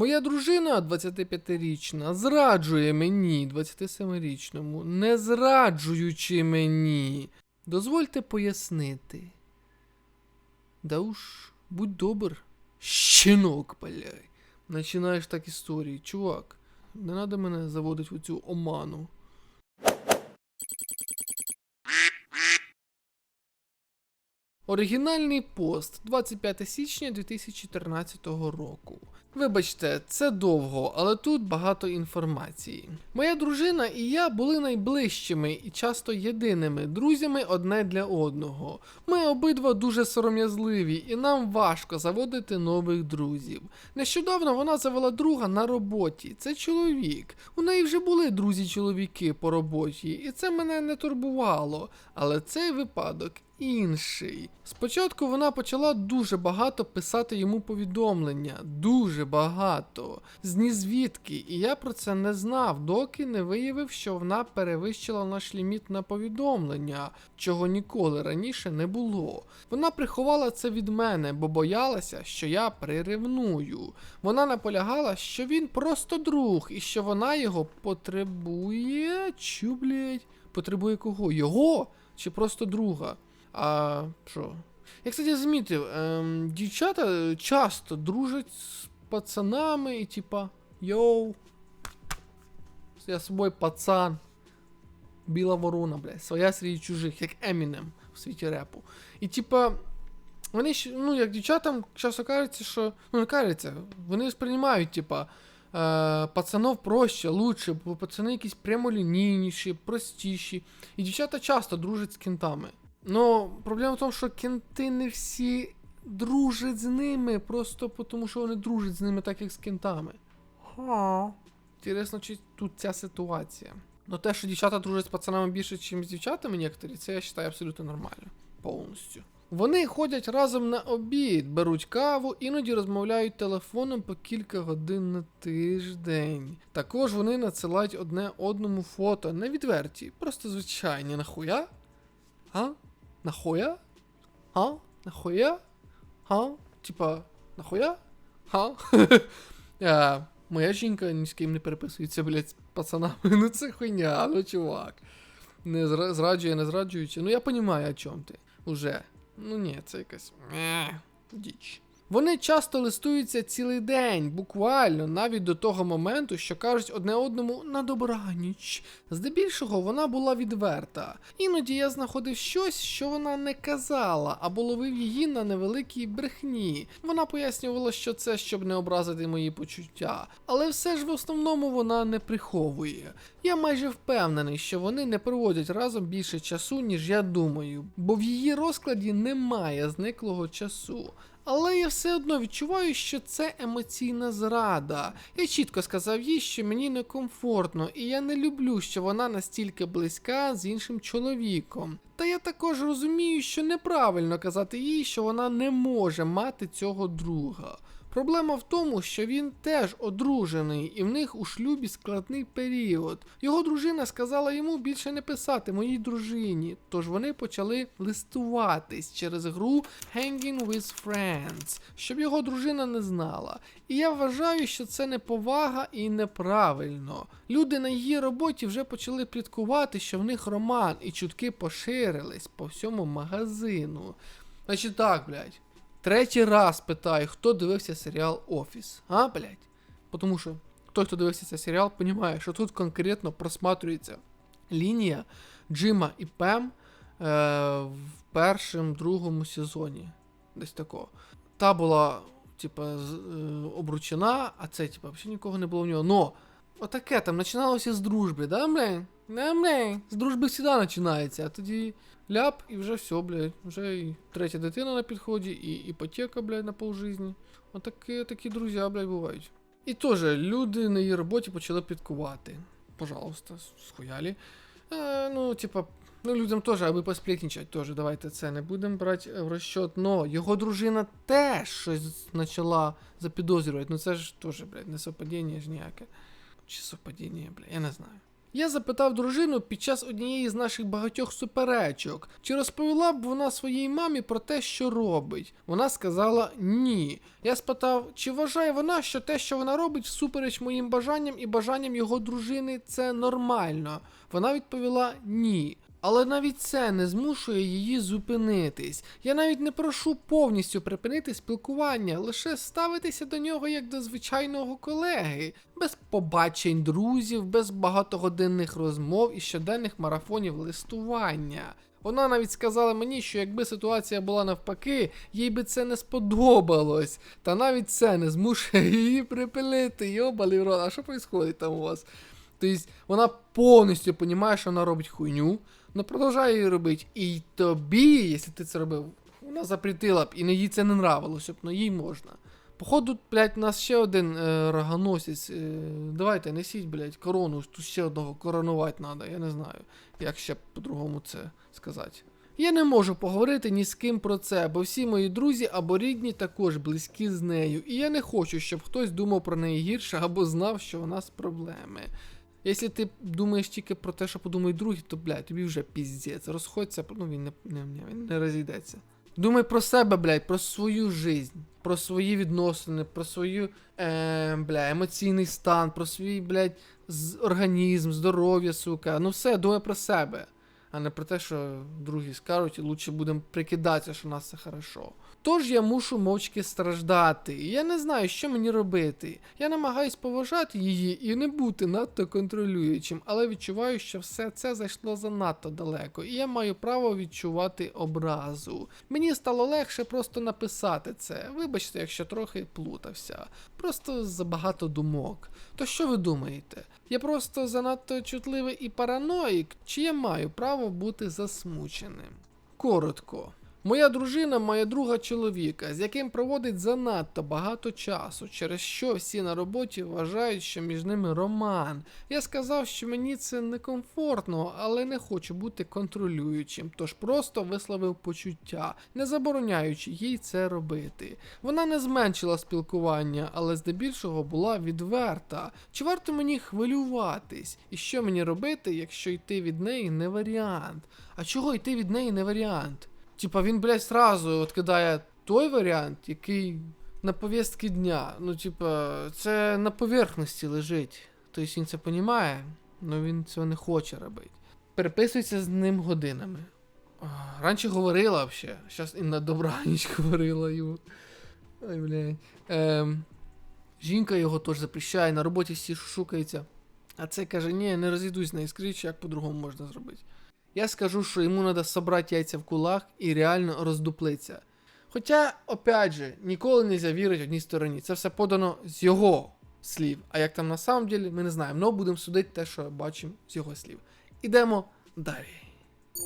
Моя дружина 25-річна зраджує мені, 27-річному, не зраджуючи мені. Дозвольте пояснити. Да уж, будь добр. Щенок, паляй. Починаєш так історії. Чувак, не треба мене заводити в цю оману. Оригінальний пост 25 січня 2014 року. Вибачте, це довго, але тут багато інформації. Моя дружина і я були найближчими і часто єдиними друзями одне для одного. Ми обидва дуже сором'язливі, і нам важко заводити нових друзів. Нещодавно вона завела друга на роботі. Це чоловік. У неї вже були друзі-чоловіки по роботі, і це мене не турбувало. Але цей випадок інший. Спочатку вона почала дуже багато писати йому повідомлення, дуже багато. З нізвідки, і я про це не знав, доки не виявив, що вона перевищила наш ліміт на повідомлення, чого ніколи раніше не було. Вона приховала це від мене, бо боялася, що я приревную. Вона наполягала, що він просто друг і що вона його потребує. Чу, блять? Потребує кого? Його? Чи просто друга? А що? Я, кстати, замітив, ем, дівчата часто дружать з пацанами і типа йоу. Я з собою пацан. Біла ворона, блядь, своя серед чужих, як Емінем в світі репу. І типа. Вони ну, як дівчатам часто кажеться, що. Ну, не кажеться, вони сприймають, типа. Е, пацанов проще, лучше, бо пацани якісь прямолінійніші, простіші. І дівчата часто дружать з кентами. Ну, проблема в тому, що кенти не всі дружать з ними, просто тому що вони дружать з ними так, як з кентами. Ха. Інтересно, чи тут ця ситуація. Ну те, що дівчата дружать з пацанами більше, ніж з дівчатами некоторі, це я вважаю абсолютно нормально. Повністю. Вони ходять разом на обід, беруть каву, іноді розмовляють телефоном по кілька годин на тиждень. Також вони надсилають одне одному фото, не відверті, просто звичайні нахуя? А? Нахуя? А? Нахуя? А? Типа, нахуя? А? а, моя жінка ні з ким не переписується, блядь, з пацанами. Ну це хуйня, ну чувак. Не зраджує, не зраджуючи. Ну я понімаю, о чому ти. Уже. Ну ні, це якась. Діч. Вони часто листуються цілий день, буквально, навіть до того моменту, що кажуть одне одному на добраніч. Здебільшого вона була відверта. Іноді я знаходив щось, що вона не казала, або ловив її на невеликій брехні. Вона пояснювала, що це щоб не образити мої почуття, але все ж в основному вона не приховує. Я майже впевнений, що вони не проводять разом більше часу, ніж я думаю, бо в її розкладі немає зниклого часу. Але я все одно відчуваю, що це емоційна зрада. Я чітко сказав їй, що мені некомфортно, і я не люблю, що вона настільки близька з іншим чоловіком. Та я також розумію, що неправильно казати їй, що вона не може мати цього друга. Проблема в тому, що він теж одружений, і в них у шлюбі складний період. Його дружина сказала йому більше не писати моїй дружині, тож вони почали листуватись через гру Hanging with Friends, щоб його дружина не знала. І я вважаю, що це неповага і неправильно. Люди на її роботі вже почали пліткувати, що в них роман, і чутки поширились по всьому магазину. Значить так, блядь. Третій раз питаю, хто дивився серіал Офіс, а, блядь? Тому що той, хто дивився цей серіал, розуміє, що тут конкретно просматрюється лінія Джима і Пем е, в першому, другому сезоні. Десь такого. Та була, типа, е, обручена, а це, типа, взагалі нікого не було в нього. Но отаке там починалося з дружби, да, блядь? Да, блядь? З дружби завжди починається, а тоді ляп, і вже все, блядь. Вже і третя дитина на підході, і іпотека, блядь, на полжизні. Отакі, такі друзі, блядь, бувають. І теж люди на її роботі почали підкувати. Пожалуйста, схуялі. Е, ну, типа, ну людям теж, аби посплітнічать, теж давайте це не будемо брати в розчет. Но його дружина теж щось почала запідозрювати. Ну це ж теж, блядь, не совпадіння ж ніяке. Чи совпадіння, бля, я не знаю. Я запитав дружину під час однієї з наших багатьох суперечок, чи розповіла б вона своїй мамі про те, що робить. Вона сказала ні. Я спитав, чи вважає вона, що те, що вона робить, всупереч моїм бажанням і бажанням його дружини, це нормально. Вона відповіла ні. Але навіть це не змушує її зупинитись. Я навіть не прошу повністю припинити спілкування, лише ставитися до нього як до звичайного колеги, без побачень друзів, без багатогодинних розмов і щоденних марафонів листування. Вона навіть сказала мені, що якби ситуація була навпаки, їй би це не сподобалось. Та навіть це не змушує її припинити. Йобалий в рот, а що відбувається там у вас? Тобто вона повністю розуміє, що вона робить хуйню, але продовжує її робити. І тобі, якщо ти це робив, вона запретила б, і їй це не нравилося б, але їй можна. Походу, блядь, у нас ще один е, рогоносець. Е, давайте, несіть, блядь, корону. Тут ще одного коронувати треба, я не знаю, як ще по-другому це сказати. Я не можу поговорити ні з ким про це, бо всі мої друзі або рідні також близькі з нею, і я не хочу, щоб хтось думав про неї гірше або знав, що у нас проблеми. Якщо ти думаєш тільки про те, що подумають другі, то блядь, тобі вже піздець. Розходься, ну він не, не, він не розійдеться. Думай про себе, блядь, про свою жизнь, про свої відносини, про свою е, бля, емоційний стан, про свій, блядь, організм, здоров'я, сука. Ну все, думай про себе, а не про те, що другі скажуть, і лучше будемо прикидатися, що у нас все хорошо. Тож я мушу мовчки страждати, я не знаю, що мені робити. Я намагаюсь поважати її і не бути надто контролюючим, але відчуваю, що все це зайшло занадто далеко, і я маю право відчувати образу. Мені стало легше просто написати це. Вибачте, якщо трохи плутався. Просто забагато думок. То що ви думаєте? Я просто занадто чутливий і параноїк, чи я маю право бути засмученим? Коротко. Моя дружина має друга чоловіка, з яким проводить занадто багато часу, через що всі на роботі вважають, що між ними роман. Я сказав, що мені це некомфортно, але не хочу бути контролюючим, тож просто висловив почуття, не забороняючи їй це робити. Вона не зменшила спілкування, але здебільшого була відверта. Чи варто мені хвилюватись? І що мені робити, якщо йти від неї не варіант? А чого йти від неї не варіант? Типа він, блядь, сразу от кидає той варіант, який на повістки дня. Ну, типа, це на поверхності лежить. Тобто він це понімає, але він цього не хоче робити. Переписується з ним годинами. Раніше говорила взагалі, зараз і на добраніч говорила йому. Ой, блядь. Ем, жінка його теж запрещає, на роботі всі шукаються. А це каже, ні, не розійдусь на іскрич, як по-другому можна зробити. Я скажу, що йому треба собрати яйця в кулак і реально роздуплитися. Хоча, опять же, ніколи не можна вірити одній стороні. Це все подано з його слів. А як там на самом деле, ми не знаємо. Но будемо судити те, що бачимо з його слів. Ідемо далі.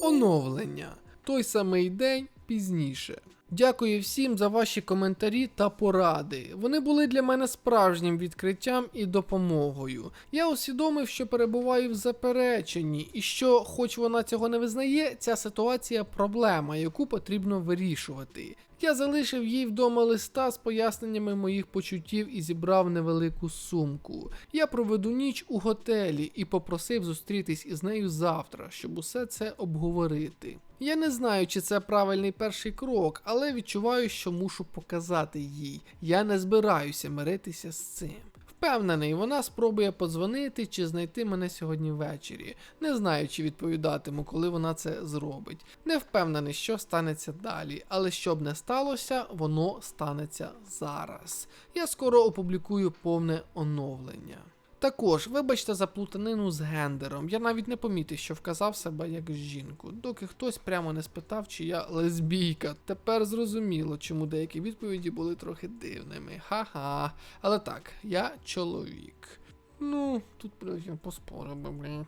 Оновлення. Той самий день пізніше. Дякую всім за ваші коментарі та поради. Вони були для мене справжнім відкриттям і допомогою. Я усвідомив, що перебуваю в запереченні, і що, хоч вона цього не визнає, ця ситуація проблема, яку потрібно вирішувати. Я залишив їй вдома листа з поясненнями моїх почуттів і зібрав невелику сумку. Я проведу ніч у готелі і попросив зустрітись із нею завтра, щоб усе це обговорити. Я не знаю, чи це правильний перший крок, але відчуваю, що мушу показати їй. Я не збираюся миритися з цим. Впевнений, вона спробує подзвонити чи знайти мене сьогодні ввечері. Не знаю, чи відповідатиму, коли вона це зробить. Не впевнений, що станеться далі, але щоб не сталося, воно станеться зараз. Я скоро опублікую повне оновлення. Також, вибачте за плутанину з гендером. Я навіть не помітив, що вказав себе як жінку, доки хтось прямо не спитав, чи я лесбійка. Тепер зрозуміло, чому деякі відповіді були трохи дивними. Ха-ха. Але так, я чоловік. Ну, тут, блядь, я поспорив би, блядь.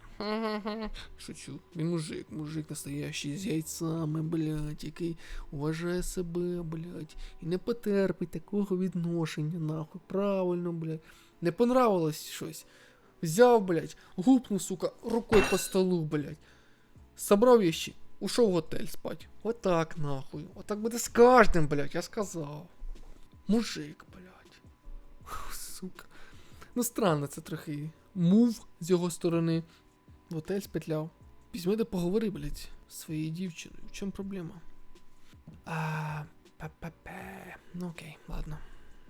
Шучу. Він мужик, мужик настоящий з яйцями, блядь, який уважає себе, блядь, і не потерпить такого відношення, нахуй. Правильно, блядь. Не понравилось щось. Взяв, блядь, гупнув, сука, рукой по столу, блядь. Собрав вещи, ушов в готель спать. Отак, нахуй. Отак буде з кожним, блядь, я сказав. Мужик, блядь. Сука. Ну, странно, це трохи мув з його сторони. в готель спетляв. Візьми де поговори, блядь, з своєю дівчиною. В чому проблема? А, пе-пе-пе. Ну окей, ладно.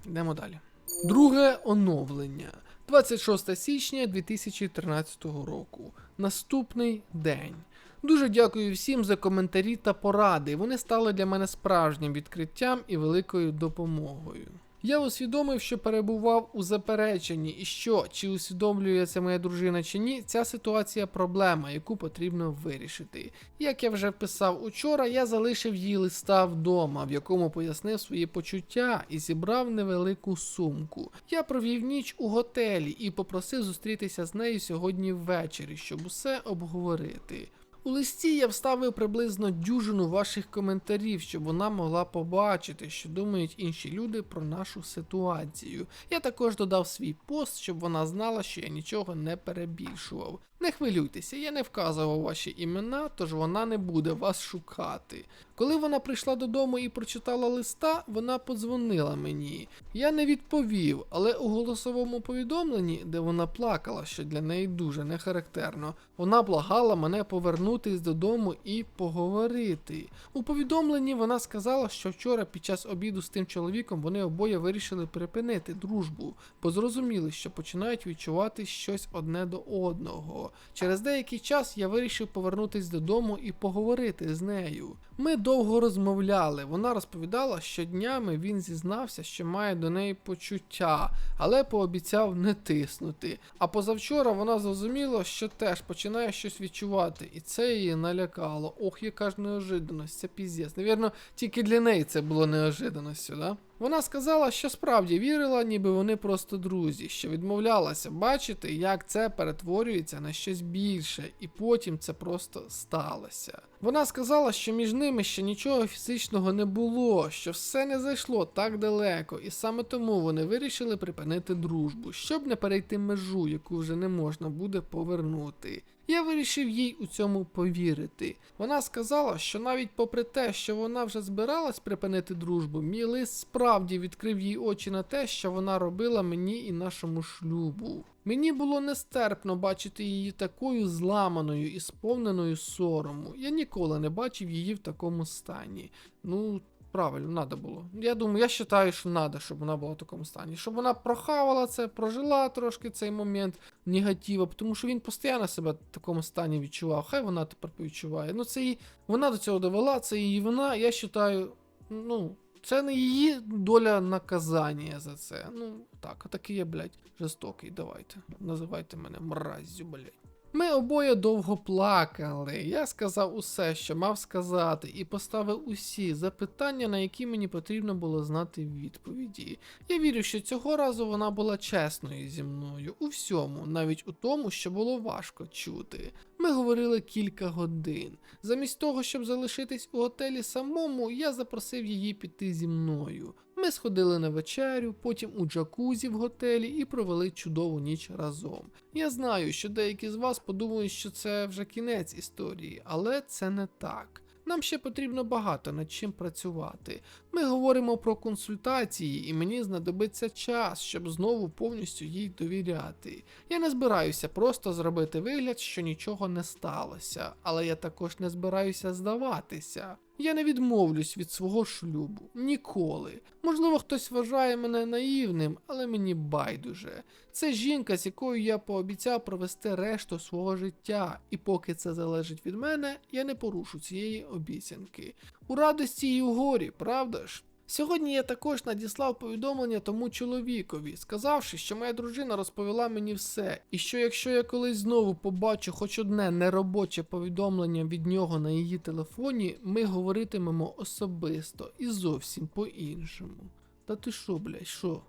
Йдемо далі. Друге оновлення. 26 січня 2013 року. Наступний день. Дуже дякую всім за коментарі та поради. Вони стали для мене справжнім відкриттям і великою допомогою. Я усвідомив, що перебував у запереченні, і що, чи усвідомлює це моя дружина чи ні, ця ситуація проблема, яку потрібно вирішити. Як я вже писав учора, я залишив їй листа вдома, в якому пояснив свої почуття і зібрав невелику сумку. Я провів ніч у готелі і попросив зустрітися з нею сьогодні ввечері, щоб усе обговорити. У листі я вставив приблизно дюжину ваших коментарів, щоб вона могла побачити, що думають інші люди про нашу ситуацію. Я також додав свій пост, щоб вона знала, що я нічого не перебільшував. Не хвилюйтеся, я не вказував ваші імена, тож вона не буде вас шукати. Коли вона прийшла додому і прочитала листа, вона подзвонила мені. Я не відповів, але у голосовому повідомленні, де вона плакала, що для неї дуже не характерно, вона благала мене повернутись додому і поговорити. У повідомленні вона сказала, що вчора під час обіду з тим чоловіком вони обоє вирішили припинити дружбу, бо зрозуміли, що починають відчувати щось одне до одного. Через деякий час я вирішив повернутись додому і поговорити з нею. Ми довго розмовляли. Вона розповідала, що днями він зізнався, що має до неї почуття, але пообіцяв не тиснути. А позавчора вона зрозуміла, що теж починає щось відчувати, і це її налякало. Ох, яка ж неожиданність, це піздець. Навірно, тільки для неї це було неожиданністю, да? Вона сказала, що справді вірила, ніби вони просто друзі, що відмовлялася бачити, як це перетворюється на щось більше, і потім це просто сталося. Вона сказала, що між ними ще нічого фізичного не було, що все не зайшло так далеко, і саме тому вони вирішили припинити дружбу, щоб не перейти межу, яку вже не можна буде повернути. Я вирішив їй у цьому повірити. Вона сказала, що навіть попри те, що вона вже збиралась припинити дружбу, мій лист справді відкрив їй очі на те, що вона робила мені і нашому шлюбу. Мені було нестерпно бачити її такою зламаною і сповненою сорому. Я ніколи не бачив її в такому стані. Ну, правильно, надо було. Я думаю, я вважаю, що треба, щоб вона була в такому стані. Щоб вона прохавала це, прожила трошки цей момент негатива, тому що він постійно себе в такому стані відчував. Хай вона тепер відчуває. Ну, це її, вона до цього довела, це її вина. Я вважаю, ну. Це не її доля наказання за це. Ну, так, отакий я, блядь, жорстокий. Давайте. Називайте мене мраззю, блядь. Ми обоє довго плакали. Я сказав усе, що мав сказати, і поставив усі запитання, на які мені потрібно було знати відповіді. Я вірю, що цього разу вона була чесною зі мною у всьому, навіть у тому, що було важко чути. Ми говорили кілька годин. Замість того, щоб залишитись у готелі самому, я запросив її піти зі мною. Ми сходили на вечерю, потім у джакузі в готелі і провели чудову ніч разом. Я знаю, що деякі з вас подумають, що це вже кінець історії, але це не так. Нам ще потрібно багато над чим працювати. Ми говоримо про консультації, і мені знадобиться час, щоб знову повністю їй довіряти. Я не збираюся просто зробити вигляд, що нічого не сталося, але я також не збираюся здаватися. Я не відмовлюсь від свого шлюбу ніколи. Можливо, хтось вважає мене наївним, але мені байдуже. Це жінка, з якою я пообіцяв провести решту свого життя, і поки це залежить від мене, я не порушу цієї обіцянки. У радості і у горі, правда ж? Сьогодні я також надіслав повідомлення тому чоловікові, сказавши, що моя дружина розповіла мені все, і що якщо я колись знову побачу хоч одне неробоче повідомлення від нього на її телефоні, ми говоритимемо особисто і зовсім по-іншому. Та ти що, блядь, що?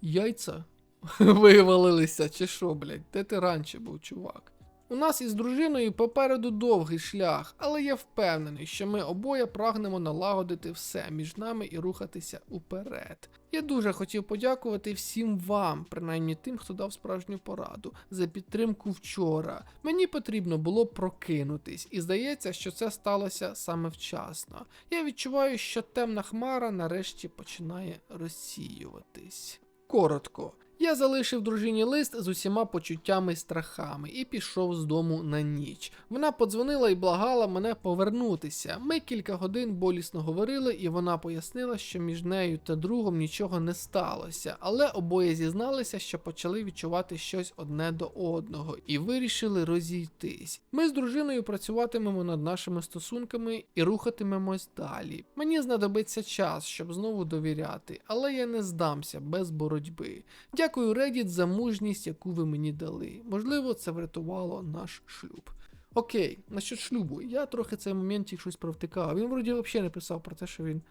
Яйця вивалилися, чи що, блядь? Де ти раніше був, чувак? У нас із дружиною попереду довгий шлях, але я впевнений, що ми обоє прагнемо налагодити все між нами і рухатися уперед. Я дуже хотів подякувати всім вам, принаймні тим, хто дав справжню пораду, за підтримку вчора. Мені потрібно було прокинутись, і здається, що це сталося саме вчасно. Я відчуваю, що темна хмара нарешті починає розсіюватись. Коротко, Я залишив дружині лист з усіма почуттями і страхами і пішов з дому на ніч. Вона подзвонила і благала мене повернутися. Ми кілька годин болісно говорили, і вона пояснила, що між нею та другом нічого не сталося, але обоє зізналися, що почали відчувати щось одне до одного і вирішили розійтись. Ми з дружиною працюватимемо над нашими стосунками і рухатимемось далі. Мені знадобиться час, щоб знову довіряти, але я не здамся без боротьби. Дякую, Reddit, за мужність, яку ви мені дали. Можливо, це врятувало наш шлюб. Окей, насчет шлюбу. Я трохи цей момент щось провтикав. Він вроді взагалі не писав про те, що він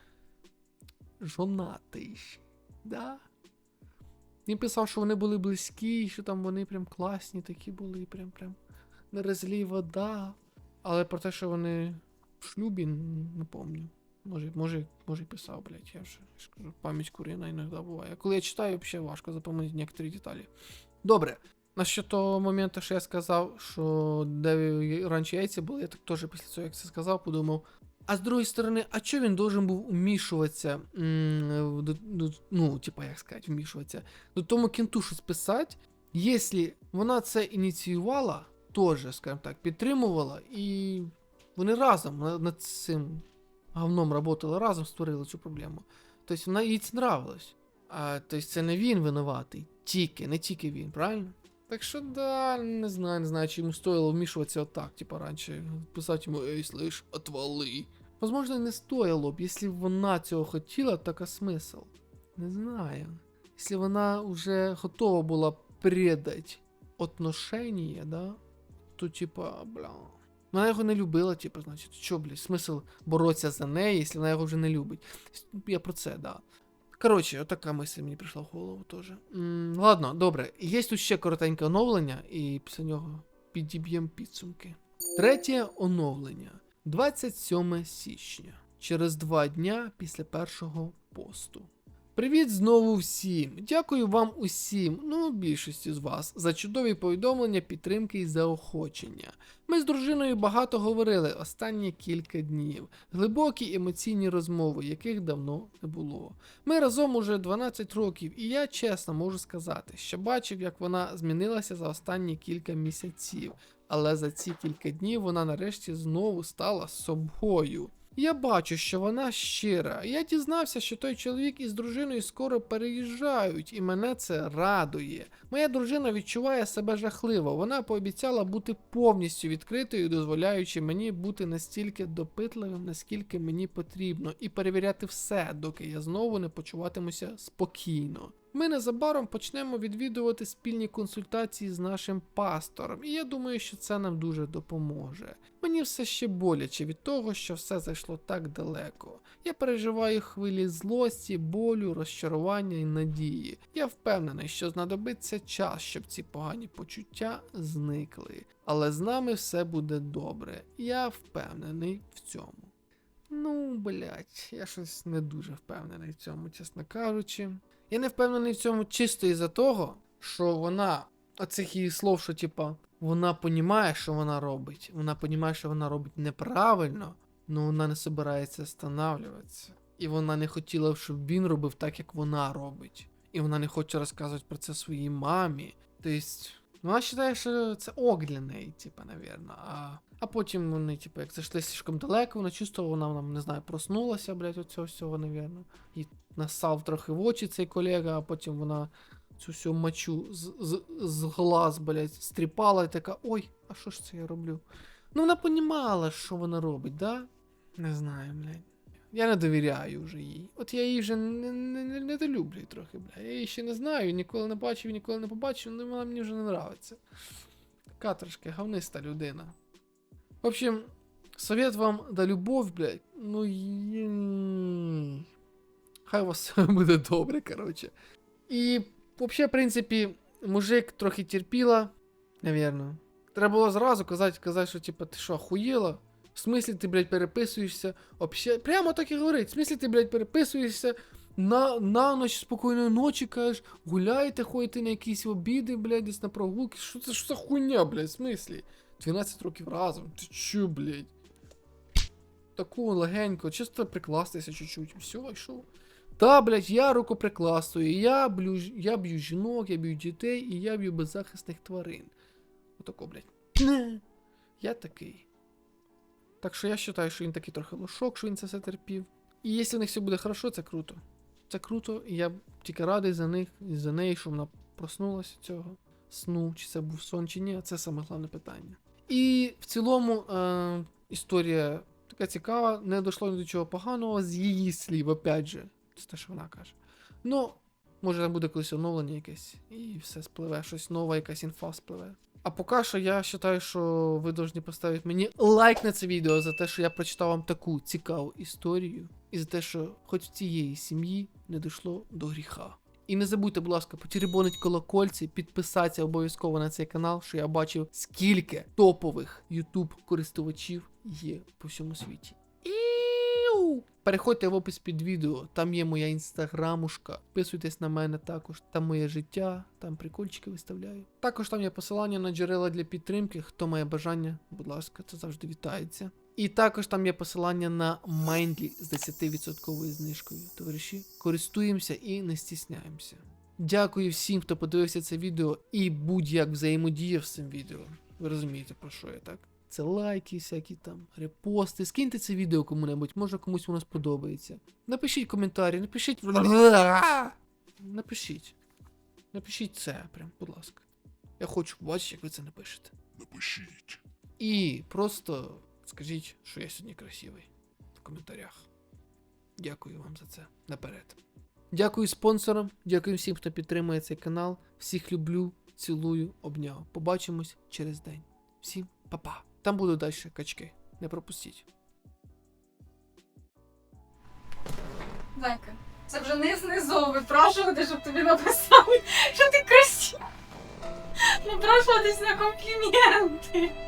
жонатий. Да? Він писав, що вони були близькі, що там вони прям класні такі були, прям прям розлій вода. Але про те, що вони в шлюбі, не пам'ятаю. Може, може, може і писав, блядь, я вже ж кажу, пам'ять курина іноді буває. Коли я читаю, взагалі важко запам'ятати некоторі деталі. Добре. Насчет того моменту, що я сказав, що де раніше яйця були, я так теж після цього, як це сказав, подумав. А з другої сторони, а чого він должен був вмішуватися? ну, типа, як сказати, вмішуватися, до тому кінту щось писати, якщо вона це ініціювала, теж, скажімо так, підтримувала, і вони разом над цим говном работали, разом створили цю проблему. Тобто вона їй це нравилось. А тобто це не він винуватий, тільки, не тільки він, правильно? Так що да, не знаю, не знаю, чи йому стоило вмішуватися отак, типа раніше. Писати йому, ей, слиш, отвали. Возможно, не стоило б, якщо вона цього хотіла, так а смисл? Не знаю. Якщо вона вже готова була предать отношення, да, то типа, бля. Вона його не любила, типу, значить, що, блядь, смисл боротися за неї, якщо вона його вже не любить. Я про це, да. Коротше, отака мисль мені прийшла в голову теж. Ладно, добре. Є тут ще коротеньке оновлення, і після нього підіб'ємо підсумки. Третє оновлення 27 січня. Через два дня після першого посту. Привіт знову всім! Дякую вам усім, ну більшості з вас, за чудові повідомлення, підтримки і заохочення. Ми з дружиною багато говорили останні кілька днів, глибокі емоційні розмови, яких давно не було. Ми разом уже 12 років, і я чесно можу сказати, що бачив, як вона змінилася за останні кілька місяців, але за ці кілька днів вона нарешті знову стала собою. Я бачу, що вона щира. Я дізнався, що той чоловік із дружиною скоро переїжджають, і мене це радує. Моя дружина відчуває себе жахливо. Вона пообіцяла бути повністю відкритою, дозволяючи мені бути настільки допитливим, наскільки мені потрібно, і перевіряти все, доки я знову не почуватимуся спокійно. Ми незабаром почнемо відвідувати спільні консультації з нашим пастором, і я думаю, що це нам дуже допоможе. Мені все ще боляче від того, що все зайшло так далеко. Я переживаю хвилі злості, болю, розчарування і надії. Я впевнений, що знадобиться час, щоб ці погані почуття зникли. Але з нами все буде добре. Я впевнений в цьому. Ну, блять, я щось не дуже впевнений в цьому, чесно кажучи. Я не впевнений в цьому чисто із-за того, що вона, оцих її слов, що типа, вона понімає, що вона робить. Вона понімає, що вона робить неправильно, але вона не збирається останавливатися. І вона не хотіла, щоб він робив так, як вона робить. І вона не хоче розказувати про це своїй мамі. Тобто, вона вважає, що це ок для неї. А, а потім вони, типу, як зайшли слишком далеко, вона чувствувала, вона, вона, не знаю, проснулася, блядь, от цього всього, навірно. І насав трохи в очі цей колега, а потім вона цю всю мочу з, з, з глаз, блядь, стріпала і така, ой, а що ж це я роблю? Ну вона понімала, що вона робить, да? Не знаю, блядь. Я не довіряю вже їй. От я її вже не, не, не, не долюблю трохи, бля. Я її ще не знаю, ніколи не бачив, ніколи не побачив, але вона мені вже не нравиться. Така говниста людина. В общем, совет вам да любов, блядь. Ну є... Хай у вас буде добре, коротше. І, взагалі, в принципі, мужик трохи терпіла, навірно. Треба було зразу казати, казати, що типа, ти що, охуєла? В смислі ти, блядь, переписуєшся? Обще... Прямо так і говорить. В смислі ти, блядь, переписуєшся на, на ніч спокійної ночі, кажеш, гуляєте, ходите на якісь обіди, блядь, десь на прогулки. Що це що за хуйня, блядь, в смислі? 12 років разом. Ти чо, блядь? Таку легенько, чисто прикластися чуть-чуть. Все, що? Та, блядь, я рукоприкладствую, я б'ю, я б'ю жінок, я б'ю дітей і я б'ю беззахисних тварин. Отако, блядь. Я такий. Так що я вважаю, що він такий трохи лошок, що він це все терпів. І якщо в них все буде хорошо, це круто. Це круто, і я тільки радий за них і за неї, що вона проснулася цього сну, чи це був сон, чи ні, це саме головне питання. І в цілому е, історія така цікава, не дійшло ні до чого поганого з її слів, опять же. Це те, що вона каже. Ну, може там буде колись оновлення якесь, і все спливе, щось нове, якась інфа спливе. А поки що я вважаю, що ви повинні поставити мені лайк на це відео за те, що я прочитав вам таку цікаву історію, і за те, що хоч в цієї сім'ї не дійшло до гріха. І не забудьте, будь ласка, потірібонить колокольці, підписатися обов'язково на цей канал, що я бачив, скільки топових YouTube користувачів є по всьому світі. Іу! Переходьте в опис під відео, там є моя інстаграмушка. Підписуйтесь на мене також. Там моє життя, там прикольчики виставляю. Також там є посилання на джерела для підтримки. Хто має бажання, будь ласка, це завжди вітається. І також там є посилання на Mindly з 10% знижкою. Товариші, користуємося і не стісняємося. Дякую всім, хто подивився це відео і будь-як взаємодіяв з цим відео. Ви розумієте, про що я так? Це лайки, всякі там, репости. Скиньте це відео кому-небудь, може комусь воно сподобається. Напишіть коментарі, напишіть. Напишіть. Напишіть це, прям, будь ласка. Я хочу побачити, як ви це напишете. Напишіть. І просто скажіть, що я сьогодні красивий в коментарях. Дякую вам за це наперед. Дякую спонсорам, дякую всім, хто підтримує цей канал. Всіх люблю, цілую, обняв. Побачимось через день. Всім па-па. Там будуть далі качки. Не пропустіть. Зайка, це вже не знизу випрашувати, щоб тобі написали, що ти красива. Напрашуватись на компліменти.